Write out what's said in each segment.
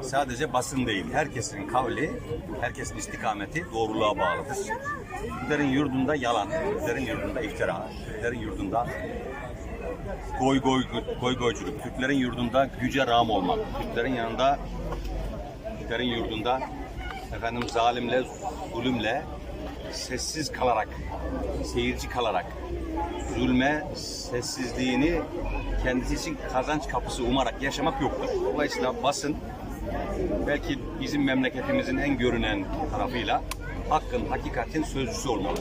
sadece basın değil, herkesin kavli, herkesin istikameti doğruluğa bağlıdır. Türklerin yurdunda yalan, Türklerin yurdunda iftira, Türklerin yurdunda goy goy goy goyculuk, Türklerin yurdunda güce ram olmak, Türklerin yanında, Türklerin yurdunda efendim zalimle, zulümle sessiz kalarak, seyirci kalarak, zulme sessizliğini kendisi için kazanç kapısı umarak yaşamak yoktur. Dolayısıyla basın belki bizim memleketimizin en görünen tarafıyla hakkın, hakikatin sözcüsü olmalı.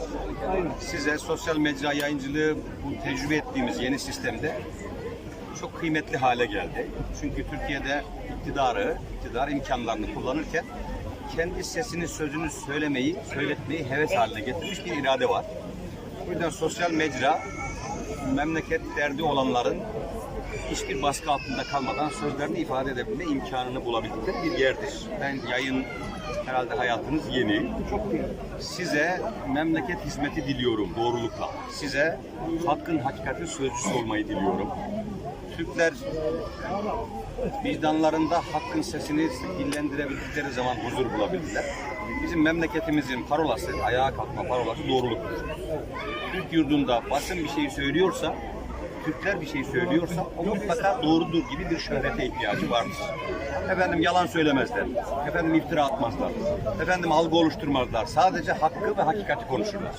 Size sosyal medya yayıncılığı bu tecrübe ettiğimiz yeni sistemde çok kıymetli hale geldi. Çünkü Türkiye'de iktidarı, iktidar imkanlarını kullanırken kendi sesini, sözünü söylemeyi, söyletmeyi heves haline getirmiş bir irade var. Bu yüzden sosyal mecra memleket derdi olanların hiçbir baskı altında kalmadan sözlerini ifade edebilme imkanını bulabildikleri bir yerdir. Ben yayın herhalde hayatınız yeni. Size memleket hizmeti diliyorum doğrulukla. Size hakkın hakikatin sözcüsü olmayı diliyorum. Türkler vicdanlarında hakkın sesini dillendirebildikleri zaman huzur bulabildiler. Bizim memleketimizin parolası, ayağa kalkma parolası doğruluktur. Türk yurdunda basın bir şey söylüyorsa, Türkler bir şey söylüyorsa o mutlaka doğrudur gibi bir şöhrete ihtiyacı vardır. Efendim yalan söylemezler, efendim iftira atmazlar, efendim algı oluşturmazlar. Sadece hakkı ve hakikati konuşurlar.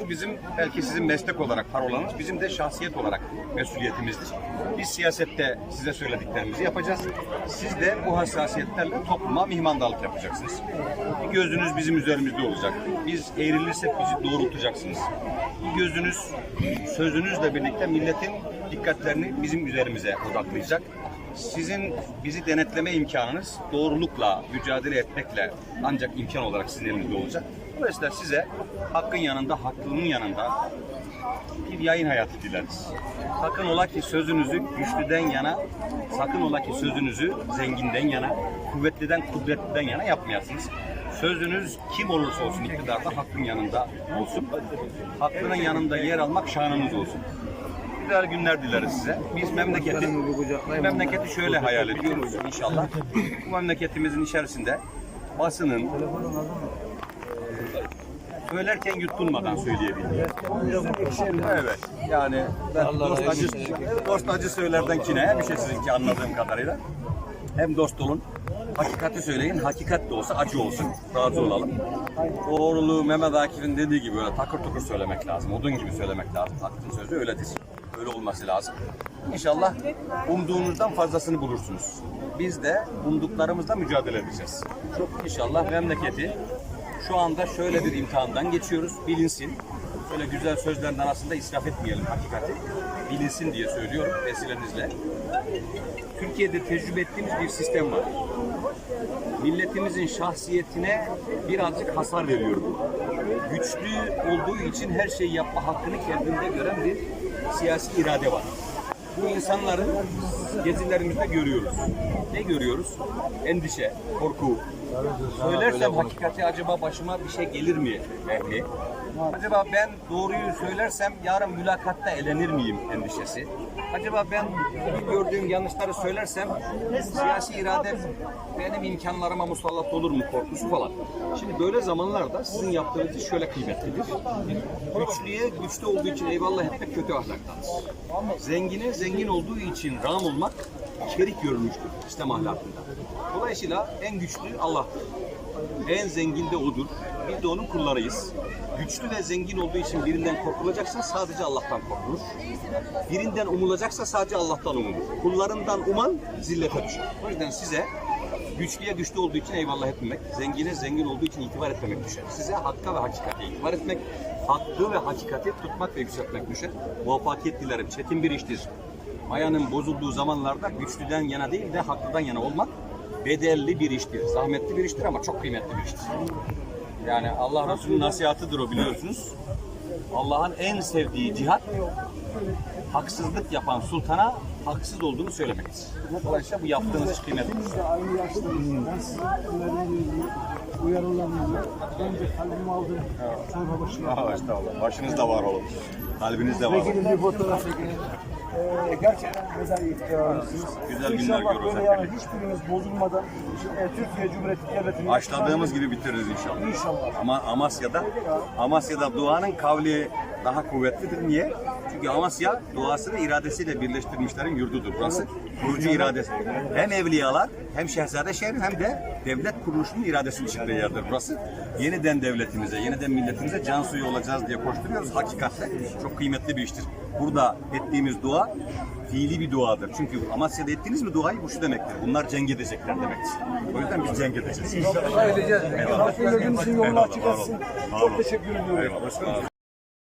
Bu bizim belki sizin meslek olarak parolanız, bizim de şahsiyet olarak mesuliyetimizdir. Biz siyasette size söylediklerimizi yapacağız. Siz de bu hassasiyetlerle topluma mihmandarlık yapacaksınız. Gözünüz bizim üzerimizde olacak. Biz eğrilirsek bizi doğrultacaksınız. Gözünüz sözünüzle birlikte milletin dikkatlerini bizim üzerimize odaklayacak. Sizin bizi denetleme imkanınız doğrulukla mücadele etmekle ancak imkan olarak sizin elinizde olacak. Dolayısıyla size hakkın yanında, haklının yanında bir yayın hayatı dileriz. Sakın ola ki sözünüzü güçlüden yana, sakın ola ki sözünüzü zenginden yana, kuvvetliden kudretliden yana yapmayasınız. Sözünüz kim olursa olsun iktidarda hakkın yanında olsun. Hakkının yanında yer almak şanınız olsun. Güzel günler dileriz size. Biz memleketi, memleketi şöyle hayal ediyoruz inşallah. Bu memleketimizin içerisinde basının söylerken yutulmadan söyleyebildiği. Evet. Yani ben dost acı, dost acı söylerden kineye bir şey sizinki anladığım kadarıyla. Hem dost olun, hakikati söyleyin, hakikat de olsa acı olsun, razı olalım. Doğruluğu Mehmet Akif'in dediği gibi böyle takır tukur söylemek lazım, odun gibi söylemek lazım. Hakkın sözü öyledir. Öyle olması lazım. İnşallah umduğunuzdan fazlasını bulursunuz. Biz de umduklarımızla mücadele edeceğiz. İnşallah memleketi şu anda şöyle bir imtihandan geçiyoruz. Bilinsin. Böyle güzel sözlerin arasında israf etmeyelim hakikati. Bilinsin diye söylüyorum vesilenizle. Türkiye'de tecrübe ettiğimiz bir sistem var. Milletimizin şahsiyetine birazcık hasar veriyor bu. Güçlü olduğu için her şeyi yapma hakkını kendinde gören bir siyasi irade var. Bu insanları gezilerimizde görüyoruz. Ne görüyoruz? Endişe, korku. Söylersem hakikati acaba başıma bir şey gelir mi ehli? Acaba ben doğruyu söylersem yarın mülakatta elenir miyim endişesi? Acaba ben gördüğüm yanlışları söylersem siyasi irade benim imkanlarıma musallat olur mu korkusu falan. Şimdi böyle zamanlarda sizin yaptığınız iş şöyle kıymetlidir. Güçlüye güçlü olduğu için eyvallah etmek kötü ahlaktandır. Zengine zengin olduğu için ram olmak şerik görülmüştür İslam ahlakında. Dolayısıyla en güçlü Allah'tır. En zengin de O'dur. Biz de O'nun kullarıyız. Güçlü ve zengin olduğu için birinden korkulacaksa sadece Allah'tan korkulur. Birinden umulacaksa sadece Allah'tan umulur. Kullarından uman zillete düşer. O yüzden size güçlüye güçlü olduğu için eyvallah etmemek, zengine zengin olduğu için itibar etmemek düşer. Size hakka ve hakikate itibar etmek, hakkı ve hakikati tutmak ve yükseltmek düşer. Muvaffakiyet dilerim. Çetin bir iştir. Mayanın bozulduğu zamanlarda güçlüden yana değil de haklıdan yana olmak bedelli bir iştir. Zahmetli bir iştir ama çok kıymetli bir iştir. Yani Allah Resulü'nün nasihatıdır o biliyorsunuz. Allah'ın en sevdiği cihat haksızlık yapan sultana haksız olduğunu söylemektir. Dolayısıyla bu yaptığınız iş kıymetlidir. Biz de aynı yaşlarımız. Ben sizin öneriyle ilgili uyarılarınızı önce kalbime aldım. Başına. Estağfurullah. Başınız da var olun. Kalbiniz de var olun. Vekilim bir fotoğraf çekin. Ee, gerçekten mezar iftiharlısınız. Güzel günler İnşallah böyle yani hiçbirimiz bozulmadan e, Türkiye Cumhuriyeti Devleti'nin Başladığımız gibi bitiririz inşallah. İnşallah. Ama Amasya'da Amasya'da duanın kavli daha kuvvetlidir. Niye? Çünkü Amasya duası ve iradesiyle birleştirmişlerin yurdudur. Burası kurucu iradesi. Hem evliyalar hem şehzade şehri hem de devlet kuruluşunun iradesinin çıktığı yerdir burası. Yeniden devletimize, yeniden milletimize can suyu olacağız diye koşturuyoruz. Hakikaten çok kıymetli bir iştir. Burada ettiğimiz dua fiili bir duadır. Çünkü Amasya'da ettiğiniz mi duayı bu şu demektir. Bunlar cenk edecekler demektir. O yüzden biz cenk edeceğiz. Rabbim için yolunu açık etsin. Eyvallah. Çok teşekkür ediyorum. Eyvallah.